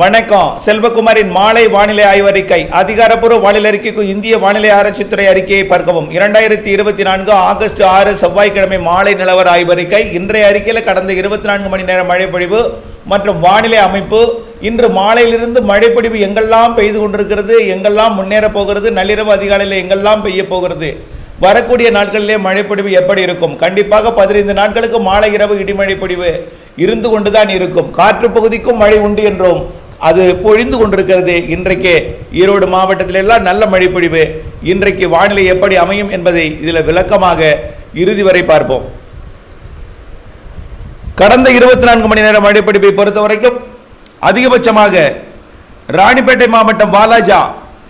வணக்கம். செல்வகுமாரின் மாலை வானிலை ஆய்வறிக்கை. அதிகாரப்பூர்வ வானிலை அறிக்கைக்கு இந்திய வானிலை ஆராய்ச்சித்துறை அறிக்கையை பார்க்கவும். இரண்டாயிரத்தி இருபத்தி நான்கு ஆகஸ்ட் ஆறு செவ்வாய்க்கிழமை மாலை நிலவர ஆய்வறிக்கை. இன்றைய அறிக்கையில் கடந்த இருபத்தி நான்கு மணி நேரம் மழைப்பொழிவு மற்றும் வானிலை அமைப்பு. இன்று மாலையிலிருந்து மழைப்பொழிவு எங்கெல்லாம் பெய்து கொண்டிருக்கிறது எங்கெல்லாம் முன்னேறப் போகிறது நள்ளிரவு அதிகாலையில் எங்கெல்லாம் பெய்ய போகிறது வரக்கூடிய நாட்களிலே மழைப்பொழிவு எப்படி இருக்கும்? கண்டிப்பாக பதினைந்து நாட்களுக்கு மாலை இரவு இடிமழை பொழிவு இருந்து கொண்டுதான் இருக்கும். காற்று பகுதிக்கும் மழை உண்டு என்றோம் அது பொழிந்து கொண்டிருக்கிறது. இன்றைக்கு ஈரோடு மாவட்டத்தில் எல்லாம் நல்ல மழை பொழிவு இன்றைக்கு வானிலை எப்படி அமையும் என்பதை இதில் விளக்கமாக இறுதி வரை பார்ப்போம். கடந்த இருபத்தி நான்கு மணி நேரம் மழைப்பிடிப்பை பொறுத்த வரைக்கும் அதிகபட்சமாக ராணிப்பேட்டை மாவட்டம் வாலாஜா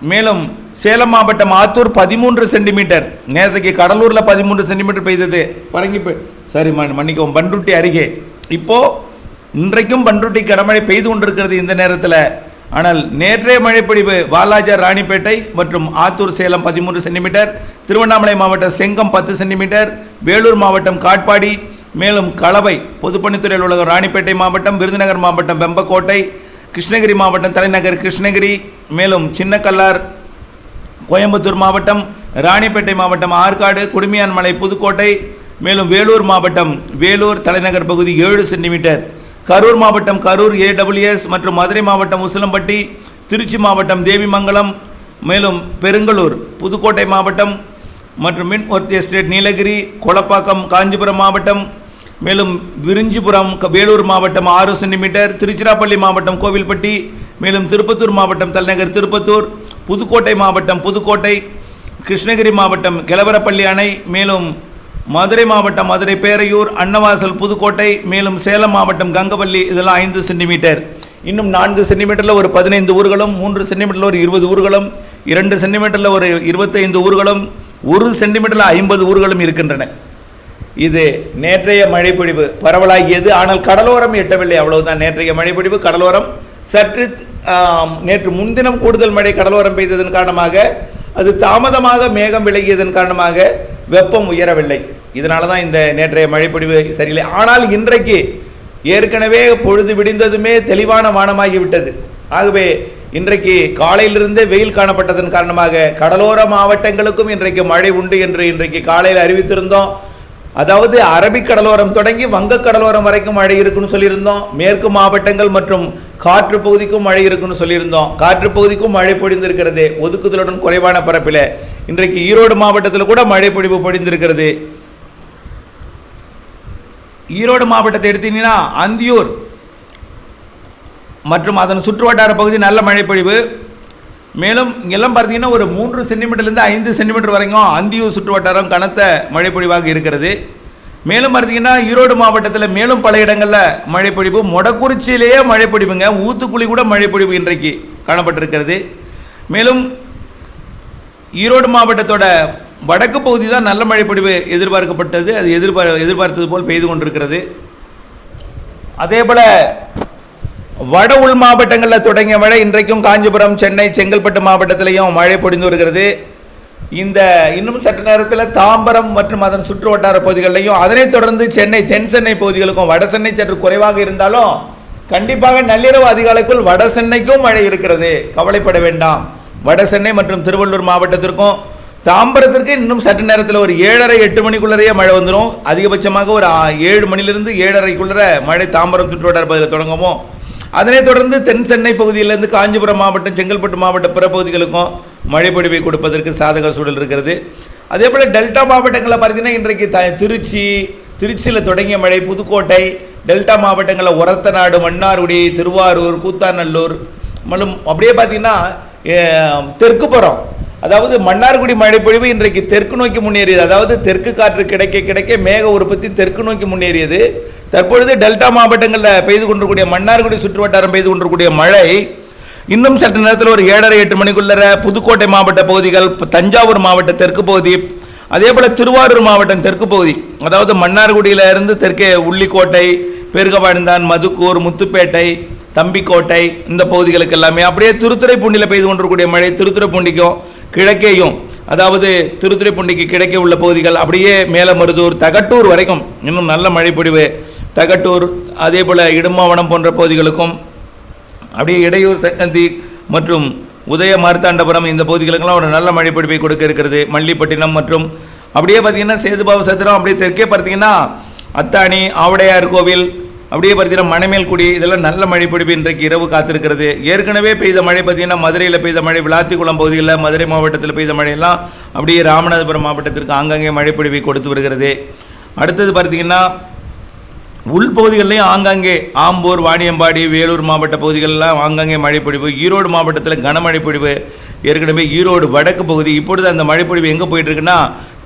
மேலும் சேலம் மாவட்டம் ஆத்தூர் பதிமூன்று சென்டிமீட்டர் நேரத்துக்கு கடலூரில் பதிமூன்று சென்டிமீட்டர் பெய்தது. பரங்கி பெ- சாரி மன்னிக்கவும் பண்ருட்டி அருகே. இப்போ இன்றைக்கும் பன்ருட்டி கடமழை பெய்து கொண்டிருக்கிறது இந்த நேரத்தில். ஆனால் நேற்றைய மழைப்பொழிவு வாலாஜர் ராணிப்பேட்டை மற்றும் ஆத்தூர் சேலம் பதிமூன்று சென்டிமீட்டர் திருவண்ணாமலை மாவட்டம் செங்கம் பத்து சென்டிமீட்டர் வேலூர் மாவட்டம் காட்பாடி மேலும் கலவை பொதுப்பணித்துறையில் உள்ள ராணிப்பேட்டை மாவட்டம் விருதுநகர் மாவட்டம் வெம்பக்கோட்டை கிருஷ்ணகிரி மாவட்டம் தலைநகர் கிருஷ்ணகிரி மேலும் சின்னக்கல்லார் கோயம்புத்தூர் மாவட்டம் ராணிப்பேட்டை மாவட்டம் ஆற்காடு குடுமியான்மலை புதுக்கோட்டை மேலும் வேலூர் மாவட்டம் வேலூர் தலைநகர் பகுதி ஏழு சென்டிமீட்டர். கரூர் மாவட்டம் கரூர் ஏடபிள்யூஎஸ் மற்றும் மதுரை மாவட்டம் உசிலம்பட்டி திருச்சி மாவட்டம் தேவிமங்கலம் மேலும் பெருங்கலூர் புதுக்கோட்டை மாவட்டம் மற்றும் மின்வர்த்தி எஸ்டேட் நீலகிரி கொளப்பாக்கம் காஞ்சிபுரம் மாவட்டம் மேலும் விரிஞ்சிபுரம் க- வேலூர் மாவட்டம் ஆறு சென்டிமீட்டர் திருச்சிராப்பள்ளி மாவட்டம் கோவில்பட்டி மேலும் திருப்பத்தூர் மாவட்டம் தலைநகர் திருப்பத்தூர் புதுக்கோட்டை மாவட்டம் புதுக்கோட்டை கிருஷ்ணகிரி மாவட்டம் கிளவரப்பள்ளி அணை மேலும் மதுரை மாவட்டம் மதுரை பேரையூர் அன்னவாசல் புதுக்கோட்டை மேலும் சேலம் மாவட்டம் கங்கவல்லி இதெல்லாம் ஐந்து சென்டிமீட்டர். இன்னும் நான்கு சென்டிமீட்டரில் ஒரு பதினைந்து ஊர்களும் மூன்று சென்டிமீட்டரில் ஒரு இருபது ஊர்களும் இரண்டு சென்டிமீட்டரில் ஒரு இருபத்தைந்து ஊர்களும் ஒரு சென்டிமீட்டரில் ஐம்பது ஊர்களும் இருக்கின்றன. இது நேற்றைய மழைப்பொழிவு பரவலாகியது. ஆனால் கடலோரம் எட்டவில்லை அவ்வளவுதான். நேற்றைய மழைப்பொழிவு கடலோரம். சற்று நேற்று முன்தினம் கூடுதல் மழை கடலோரம் பெய்ததன் காரணமாக அது தாமதமாக மேகம் விலகியதன் காரணமாக வெப்பம் உயரவில்லை. இதனால தான் இந்த நேற்றைய மழைப்பொழிவு சரியில்லை. ஆனால் இன்றைக்கு ஏற்கனவே பொழுது விடிந்ததுமே தெளிவான வானமாகிவிட்டது. ஆகவே இன்றைக்கு காலையிலிருந்தே வெயில் காணப்பட்டதன் காரணமாக கடலோர மாவட்டங்களுக்கும் இன்றைக்கு மழை உண்டு என்று இன்றைக்கு காலையில் அறிவித்திருந்தோம். அதாவது அரபிக் கடலோரம் தொடங்கி வங்கக் கடலோரம் வரைக்கும் மழை இருக்குன்னு சொல்லியிருந்தோம். மேற்கு மாவட்டங்கள் மற்றும் காற்று பகுதிக்கும் மழை இருக்குன்னு சொல்லியிருந்தோம். காற்று பகுதிக்கும் மழை பொழிந்திருக்கிறது. ஒதுக்குதலுடன் குறைவான பரப்பில். இன்றைக்கு ஈரோடு மாவட்டத்தில் கூட மழை பொழிவு பொழிந்திருக்கிறது. ஈரோடு மாவட்டத்தை எடுத்தீங்கன்னா அந்தியூர் மற்றும் அதன் சுற்றுவட்டார பகுதி நல்ல மழைப்பொழிவு. மேலும் இங்கெல்லாம் பார்த்தீங்கன்னா ஒரு மூன்று சென்டிமீட்டர்லேருந்து ஐந்து சென்டிமீட்டர் வரைக்கும் அந்தியூர் சுற்றுவட்டாரம் கனத்த மழைப்பொழிவாக இருக்கிறது. மேலும் பார்த்தீங்கன்னா ஈரோடு மாவட்டத்தில் மேலும் பல இடங்களில் மழைப்பொழிவு. மொடக்குறிச்சியிலேயே மழைப்பொழிவுங்க ஊத்துக்குழி கூட மழைப்பொழிவு இன்றைக்கு காணப்பட்டிருக்கிறது. மேலும் ஈரோடு மாவட்டத்தோட வடக்கு பகுதி தான் நல்ல மழைப்பொழிவு எதிர்பார்க்கப்பட்டது. அது எதிர்பார் எதிர்பார்த்தது போல் பெய்து கொண்டிருக்கிறது. அதேபோல் வட உள் மாவட்டங்களில் தொடங்கிய மழை இன்றைக்கும் காஞ்சிபுரம் சென்னை செங்கல்பட்டு மாவட்டத்திலையும் மழை பொழிந்து வருகிறது. இந்த இன்னும் சற்று நேரத்தில் தாம்பரம் மற்றும் அதன் சுற்று வட்டார பகுதிகளிலையும் அதனைத் தொடர்ந்து சென்னை தென் சென்னை பகுதிகளுக்கும் வட சென்னை சற்று குறைவாக இருந்தாலும் கண்டிப்பாக நள்ளிரவு அதிகாலைக்குள் வட சென்னைக்கும் மழை இருக்கிறது. கவலைப்பட வேண்டாம். வட சென்னை மற்றும் திருவள்ளூர் மாவட்டத்திற்கும் தாம்பரத்திற்கு இன்னும் சற்று நேரத்தில் ஒரு ஏழரை எட்டு மணிக்குள்ளரையே மழை வந்துடும் அதிகபட்சமாக ஒரு ஏழு மணிலிருந்து ஏழரைக்குள்ளர மழை தாம்பரம் சுற்றுவட்டார பகுதியில் தொடங்கவும் அதனைத் தொடர்ந்து தென் சென்னை பகுதியிலிருந்து காஞ்சிபுரம் மாவட்டம் செங்கல்பட்டு மாவட்ட பிற பகுதிகளுக்கும் மழை கொடுப்பதற்கு சாதக சூழல் இருக்கிறது. அதே போல் டெல்டா மாவட்டங்களில் பார்த்தீங்கன்னா இன்றைக்கு த திருச்சி திருச்சியில் தொடங்கிய மழை புதுக்கோட்டை டெல்டா மாவட்டங்களில் ஒரத்தநாடு மன்னார்குடி திருவாரூர் கூத்தாநல்லூர் மேலும் அப்படியே பார்த்தீங்கன்னா தெற்குப்புறம் அதாவது மன்னார்குடி மழைப்பொழிவு இன்றைக்கு தெற்கு நோக்கி முன்னேறியது. அதாவது தெற்கு காற்று கிடைக்க கிடைக்க மேக உற்பத்தி தெற்கு நோக்கி முன்னேறியது. தற்பொழுது டெல்டா மாவட்டங்களில் பெய்து கொண்டிருக்கூடிய மன்னார்குடி சுற்றுவட்டாரம் பெய்து கொண்டிருக்கூடிய மழை இன்னும் சற்று நேரத்தில் ஒரு ஏழரை எட்டு மணிக்குள்ளர புதுக்கோட்டை மாவட்ட பகுதிகள் தஞ்சாவூர் மாவட்ட தெற்கு பகுதி அதே போல் திருவாரூர் மாவட்டம் தெற்கு பகுதி அதாவது மன்னார்குடியிலிருந்து தெற்கே உள்ளிக்கோட்டை பெருகவாழ்ந்தான் மதுக்கூர் முத்துப்பேட்டை தம்பிக்கோட்டை இந்த பகுதிகளுக்கு எல்லாமே அப்படியே திருத்துறைப்பூண்டியில் பெய்து கொண்டிருக்கூடிய மழை திருத்துறைப்பூண்டிக்கும் கிழக்கேயும் அதாவது திருத்துறைப்பூண்டிக்கு கிழக்கே உள்ள பகுதிகள் அப்படியே மேலமருதூர் தகட்டூர் வரைக்கும் இன்னும் நல்ல மழை பொழிவு தகட்டூர் அதே போல் இடுமாவனம் போன்ற பகுதிகளுக்கும் அப்படியே இடையூர் சங்கந்தி மற்றும் உதய மார்த்தாண்டபுரம் இந்த பகுதிகளுக்கெல்லாம் ஒரு நல்ல மழை பொழிவை கொடுக்க இருக்கிறது. மல்லிப்பட்டினம் மற்றும் அப்படியே பார்த்தீங்கன்னா சேதுபாபு சத்திரம் அப்படியே தெற்கே பார்த்தீங்கன்னா அத்தானி ஆவடையார் கோவில் அப்படியே பார்த்தீங்கன்னா மணமேல்குடி இதெல்லாம் நல்ல மழை பிடிப்பு இன்றைக்கு இரவு காத்திருக்கிறது. ஏற்கனவே பெய்த மழை பார்த்தீங்கன்னா மதுரையில் பெய்த மழை விளாத்திக்குளம் பகுதிகளில் மதுரை மாவட்டத்தில் பெய்த மழையெல்லாம் அப்படியே ராமநாதபுரம் மாவட்டத்திற்கு ஆங்காங்கே மழைப்பிடிவை கொடுத்து வருகிறது. அடுத்தது பார்த்தீங்கன்னா உள்பகுதிகளிலையும் ஆங்காங்கே ஆம்பூர் வாணியம்பாடி வேலூர் மாவட்ட பகுதிகளெல்லாம் ஆங்காங்கே மழைப்பொழிவு ஈரோடு மாவட்டத்தில் கனமழை பொழிவு ஏற்கனவே ஈரோடு வடக்கு பகுதி இப்பொழுது அந்த மழைப்பொழிவு எங்கே போயிட்டுருக்குன்னா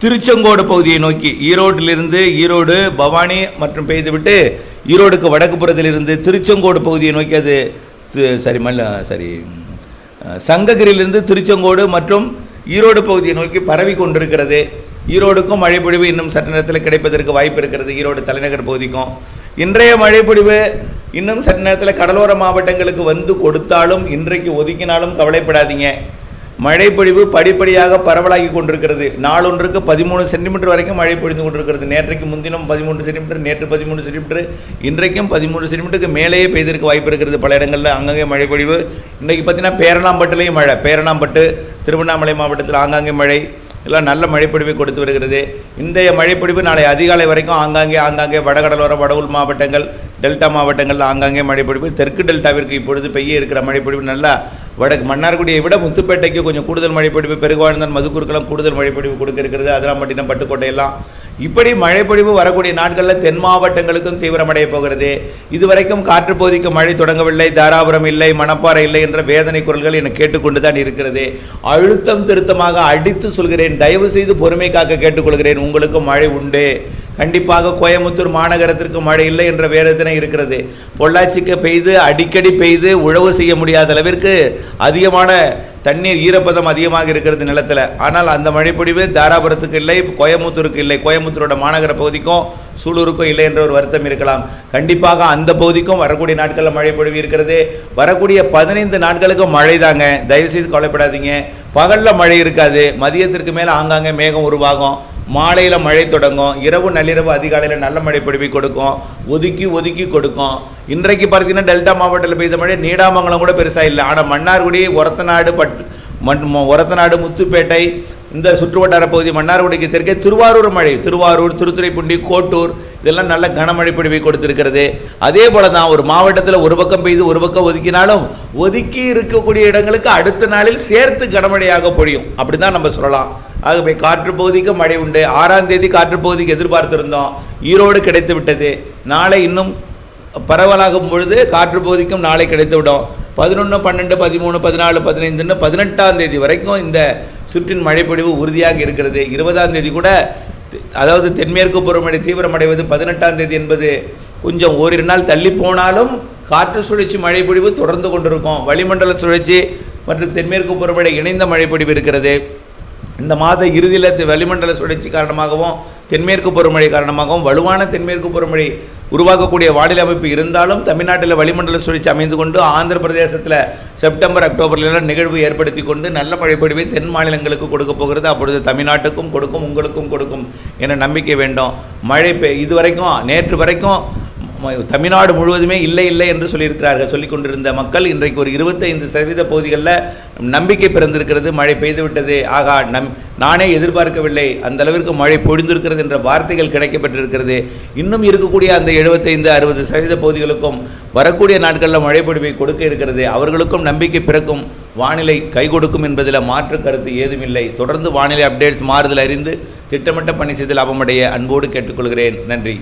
திருச்செங்கோடு பகுதியை நோக்கி. ஈரோட்டிலிருந்து ஈரோடு பவானி மற்றும் பெய்துவிட்டு ஈரோடுக்கு வடக்கு புறத்திலிருந்து திருச்செங்கோடு பகுதியை நோக்கி அது சரி மல்ல சரி சங்ககிரியிலிருந்து திருச்செங்கோடு மற்றும் ஈரோடு பகுதியை நோக்கி பரவி கொண்டிருக்கிறது. ஈரோடுக்கும் மழைப்பொழிவு இன்னும் சற்று நேரத்தில் கிடைப்பதற்கு வாய்ப்பு இருக்கிறது. ஈரோடு தலைநகர் பகுதிக்கும். இன்றைய மழைப்பொழிவு இன்னும் சற்று நேரத்தில் கடலோர மாவட்டங்களுக்கு வந்து கொடுத்தாலும் இன்றைக்கு ஒதுக்கினாலும் கவலைப்படாதீங்க. மழைப்பொழிவு படிப்படியாக பரவலாகி கொண்டிருக்கிறது. நாளொன்றுக்கு பதிமூணு சென்டிமீட்டர் வரைக்கும் மழை பொழிந்து கொண்டிருக்கிறது. நேற்றைக்கு முன்தினம் பதிமூன்று சென்டிமீட்டர் நேற்று பதிமூணு சென்டிமீட்டர் இன்றைக்கும் பதிமூணு சென்டிமீட்டருக்கு மேலேயே பெய்திருக்க வாய்ப்பு இருக்கிறது பல இடங்களில். அங்கங்கே மழைப்பொழிவு. இன்றைக்கி பார்த்தீங்கன்னா பேரணாம்பட்டுலேயும் மழை. பேரணாம்பட்டு திருவண்ணாமலை மாவட்டத்தில் ஆங்காங்கே மழை. எல்லாம் நல்ல மழைப்பொழிவை கொடுத்து வருகிறது. இன்றைய மழைப்பொழிவு நாளை அதிகாலை வரைக்கும் ஆங்காங்கே ஆங்காங்கே வடகடலோர வட மாவட்டங்கள் டெல்டா மாவட்டங்களில் ஆங்காங்கே மழைப்பொழிவு தெற்கு டெல்டாவிற்கு இப்பொழுது பெய்ய இருக்கிற மழைப்பொழிவு நல்லா வடக்கு மன்னார்குடியை விட முத்துப்பேட்டைக்கு கொஞ்சம் கூடுதல் மழைப்பொழிவு பெருகுவாழ்ந்தான் மதுக்கூருக்கெல்லாம் கூடுதல் மழைப்பொழிவு கொடுக்க இருக்கிறது. அதிராம்பட்டினம் பட்டுக்கோட்டை பட்டுக்கோட்டையெல்லாம் இப்படி மழைப்பொழிவு வரக்கூடிய நாட்களில் தென் மாவட்டங்களுக்கும் தீவிரமடைய போகிறது. இதுவரைக்கும் காற்று போதிக்கு மழை தொடங்கவில்லை தாராபுரம் இல்லை மணப்பாறை இல்லை என்ற வேதனை குரல்கள் என கேட்டுக்கொண்டு தான் இருக்கிறது. அழுத்தம் திருத்தமாக அடித்து சொல்கிறேன் தயவு செய்து பொறுமை காக்க கேட்டுக்கொள்கிறேன் உங்களுக்கு மழை உண்டு. கண்டிப்பாக கோயம்புத்தூர் மாநகரத்திற்கு மழை இல்லை என்ற வேதனை இருக்கிறது. பொள்ளாச்சிக்கு பெய்து அடிக்கடி பெய்து உழவு செய்ய முடியாத அளவிற்கு அதிகமான தண்ணீர் ஈரப்பதம் அதிகமாக இருக்கிறது நிலத்தில். ஆனால் அந்த மழைப்பொழிவு தாராபுரத்துக்கு இல்லை கோயம்புத்தூருக்கு இல்லை. கோயம்புத்தூரோட மாநகர பகுதிக்கும் சூலூருக்கும் இல்லை என்ற ஒரு வருத்தம் இருக்கலாம். கண்டிப்பாக அந்த பகுதிக்கும் வரக்கூடிய நாட்களில் மழை பொழிவு இருக்கிறது. வரக்கூடிய பதினைந்து நாட்களுக்கு மழை தாங்க தயவுசெய்து கவலைப்படாதீங்க. பகலில் மழை இருக்காது. மதியத்திற்கு மேலே ஆங்காங்கே மேகம் உருவாகும். மாலையில் மழை தொடங்கும் இரவு நள்ளிரவு அதிகாலையில் நல்ல மழை பொழிவை கொடுக்கும் ஒதுக்கி ஒதுக்கி கொடுக்கும். இன்றைக்கு பார்த்தீங்கன்னா டெல்டா மாவட்டத்தில் பெய்த மழை நீடாமங்கலம் கூட பெருசாக இல்லை. ஆனால் மன்னார்குடி ஒரத்தநாடு பட் மண் ஒரத்தநாடு முத்துப்பேட்டை இந்த சுற்றுவட்டார பகுதி மன்னார்குடிக்கு தெற்கே திருவாரூர் மழை. திருவாரூர் திருத்துறைப்பூண்டி கோட்டூர் இதெல்லாம் நல்ல கனமழை பொழிவை கொடுத்துருக்கிறது. அதே போல தான் ஒரு மாவட்டத்தில் ஒரு பக்கம் பெய்து ஒரு பக்கம் ஒதுக்கினாலும் ஒதுக்கி இருக்கக்கூடிய இடங்களுக்கு அடுத்த நாளில் சேர்த்து கனமழையாக பொழியும். அப்படி தான் நம்ம சொல்லலாம். ஆகவே காற்று பகுதிக்கு மழை உண்டு. ஆறாம் தேதி காற்று பகுதிக்கு எதிர்பார்த்திருந்தோம். ஈரோடு கிடைத்து விட்டது. நாளை இன்னும் பரவலாகும் பொழுது காற்றுப்பகுதிக்கும் நாளை நாளை கிடைத்துவிடும் பதினொன்று பன்னெண்டு பதிமூணு பதினாலு பதினைந்துன்னு பதினெட்டாம் தேதி வரைக்கும் இந்த சுற்றின் மழைப்பொழிவு உறுதியாக இருக்கிறது. இருபதாம் தேதி கூட தெ- அதாவது தென்மேற்கு பருவமழை தீவிரமடைவது பதினெட்டாம் தேதி என்பது கொஞ்சம் ஓரிரு நாள் தள்ளி போனாலும் காற்று சுழற்சி மழைப்பொழிவு தொடர்ந்து கொண்டிருக்கும். வளிமண்டல சுழற்சி மற்றும் தென்மேற்கு பருவமழை இணைந்த மழைப்பொழிவு இருக்கிறது. இந்த மாத இறுதியில் வளிமண்டல சுழற்சி காரணமாகவும் தென்மேற்கு பருவமழை காரணமாகவும் வலுவான தென்மேற்கு பருவமழை உருவாக்கக்கூடிய வானிலை அமைப்பு இருந்தாலும் தமிழ்நாட்டில் வளிமண்டல சுழற்சி அமைந்து கொண்டு ஆந்திர பிரதேசத்தில் செப்டம்பர் அக்டோபர்லாம் நிகழ்வு ஏற்படுத்தி கொண்டு நல்ல மழைப்பொழிவை தென் மாநிலங்களுக்கு கொடுக்க போகிறது. அப்பொழுது தமிழ்நாட்டுக்கும் கொடுக்கும் உங்களுக்கும் கொடுக்கும் என நம்பிக்கை வேண்டும் மழை பெ இதுவரைக்கும் நேற்று வரைக்கும் தமிழ்நாடு முழுவதுமே இல்லை இல்லை என்று சொல்லியிருக்கிறார்கள். சொல்லிக் கொண்டிருந்த மக்கள் இன்றைக்கு ஒரு இருபத்தைந்து சதவீத பகுதிகளில் நம்பிக்கை பிறந்திருக்கிறது. மழை பெய்துவிட்டது ஆகா நம் நானே எதிர்பார்க்கவில்லை. அந்த அளவிற்கு மழை பொழிந்திருக்கிறது என்ற வார்த்தைகள் கிடைக்கப்பட்டிருக்கிறது. இன்னும் இருக்கக்கூடிய அந்த எழுபத்தைந்து அறுபது சதவீத பகுதிகளுக்கும் வரக்கூடிய நாட்களில் மழை பொழிவை கொடுக்க இருக்கிறது. அவர்களுக்கும் நம்பிக்கை பிறக்கும். வானிலை கை கொடுக்கும் என்பதில் மாற்று கருத்து ஏதுமில்லை தொடர்ந்து வானிலை அப்டேட்ஸ் மாறுதல் அறிந்து திட்டமிட்ட பணி செய்து லாபமடைய அன்போடு கேட்டுக்கொள்கிறேன். நன்றி.